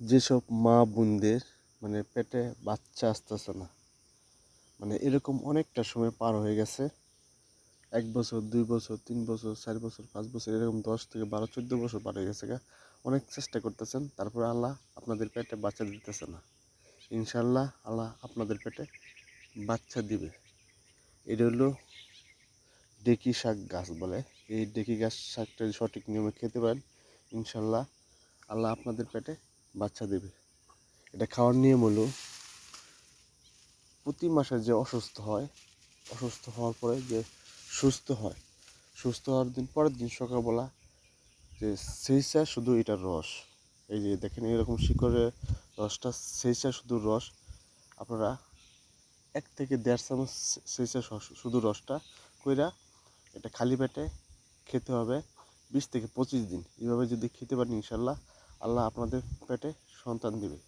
যেসব মা বোনদের মানে পেটে বাচ্চা আসতেছে না মানে এরকম অনেকটা সময় পার হয়ে গেছে। এক বছর, দুই বছর, তিন বছর, চার বছর, পাঁচ বছর, এরকম দশ থেকে বারো, চোদ্দ বছর পার হয়ে গেছে গা। অনেক চেষ্টা করতেছেন, তারপরে আল্লাহ আপনাদের পেটে বাচ্চা দিতেছে না। ইনশাল্লাহ আল্লাহ আপনাদের পেটে বাচ্চা দিবে। এটা হলো ডেকি শাক গাছ বলে। এই ডেকি গাছ শাকটা সঠিক নিয়মে খেতে পারেন। ইনশাল্লাহ আল্লাহ আপনাদের পেটে বাচ্চা দেবে। এটা খাওয়ার নিয়ম হলো, প্রতি মাসে যে অসুস্থ হয়, অসুস্থ হওয়ার পরে যে সুস্থ হয়, সুস্থ হওয়ার দিন, পরের দিন সকালবেলা যে সেইসা শুধু এটার রস। এই যে দেখেন এরকম শিকড়ের রসটা সেইসা শুধু রস। আপনারা এক থেকে দেড় চামচ সেইসা শুধু রসটা কইরা এটা খালি পেটে খেতে হবে। বিশ থেকে পঁচিশ দিন। এইভাবে যদি খেতে পারেন ইনশাল্লাহ আল্লাহ আপনাদের পেটে সন্তান দিবে।